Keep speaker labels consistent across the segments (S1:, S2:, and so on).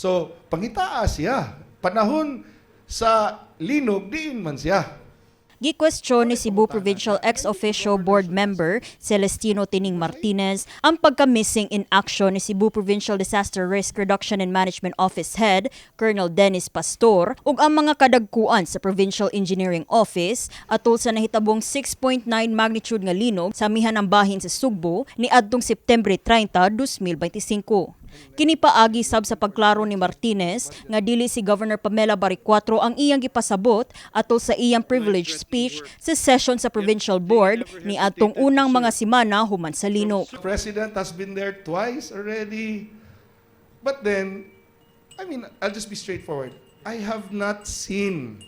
S1: So, pangitaa siya. Panahon sa linog, diin man siya.
S2: Gikwestiyon ni Cebu Provincial Ex-Officio Board Member Celestino Tining Martinez ang pagka-missing in action ni Cebu Provincial Disaster Risk Reduction and Management Office Head Colonel Dennis Pastor ug ang mga kadagkuan sa Provincial Engineering Office atol sa nahitabong 6.9 magnitude nga linog sa amihan ng bahin sa Sugbo ni adtong September 30, 2025. Kini paagi sab sa pagklaro ni Martinez nga dili si Governor Pamela Baricuatro ang iyang gipasabot atol sa iyang privilege speech sa session sa provincial board ni atong unang mga simana human sa linog.
S1: The president has been there twice already. But then, I mean, I'll just be straightforward. I have not seen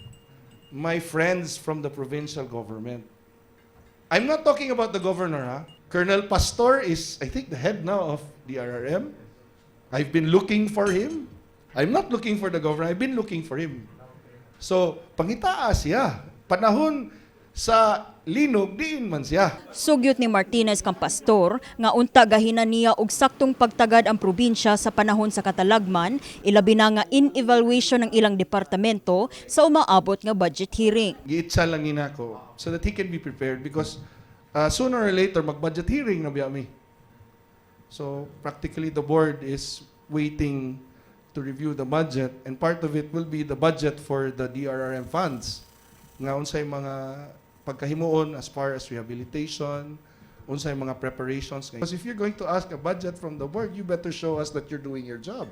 S1: my friends from the provincial government. I'm not talking about the governor, ha? Colonel Pastor is, I think, the head now of the RRM. I've been looking for him. I'm not looking for the governor. I've been looking for him. So, pangitaa siya. Panahon sa linog, diin man siya.
S2: Sugyot ni Martinez kang pastor nga unta gahinan niya og saktong pagtagad ang probinsya sa panahon sa katalagman ilabi na nga in evaluation ng ilang departamento sa umaabot nga budget hearing.
S1: giitsa lang ina ko so that he can be prepared because uh, sooner or later mag-budget hearing na biya mi. So practically the board is waiting to review the budget and part of it will be the budget for the DRRM funds. Nga unsay mga pagkahimuon as far as rehabilitation, unsay mga preparations. Because if you're going to ask a budget from the board, you better show us that you're doing your job.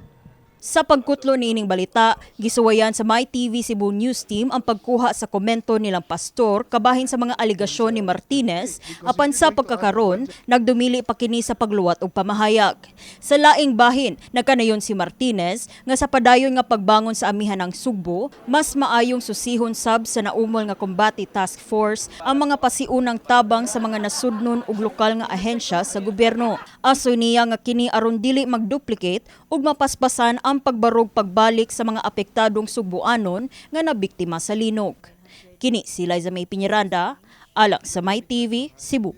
S2: Sa pagkutlo niining balita, gisuwayan sa My TV Cebu News Team ang pagkuha sa komento nilang pastor kabahin sa mga aligasyon ni Martinez apan sa pagkakaron nagdumili pa kini sa pagluwat og pamahayag. Sa laing bahin, nagkanayon si Martinez nga sa padayon nga pagbangon sa amihan ng Sugbo, mas maayong susihon sab sa naumol nga Combati Task Force ang mga pasiunang tabang sa mga nasudnon ug lokal nga ahensya sa gobyerno. Aso niya nga kini aron dili magduplicate ug mapaspasan ang pagbarog pagbalik sa mga apektadong Sugboanon nga nabiktima sa linog. Kini si Liza May Piñeranda, alang sa My TV, Cebu.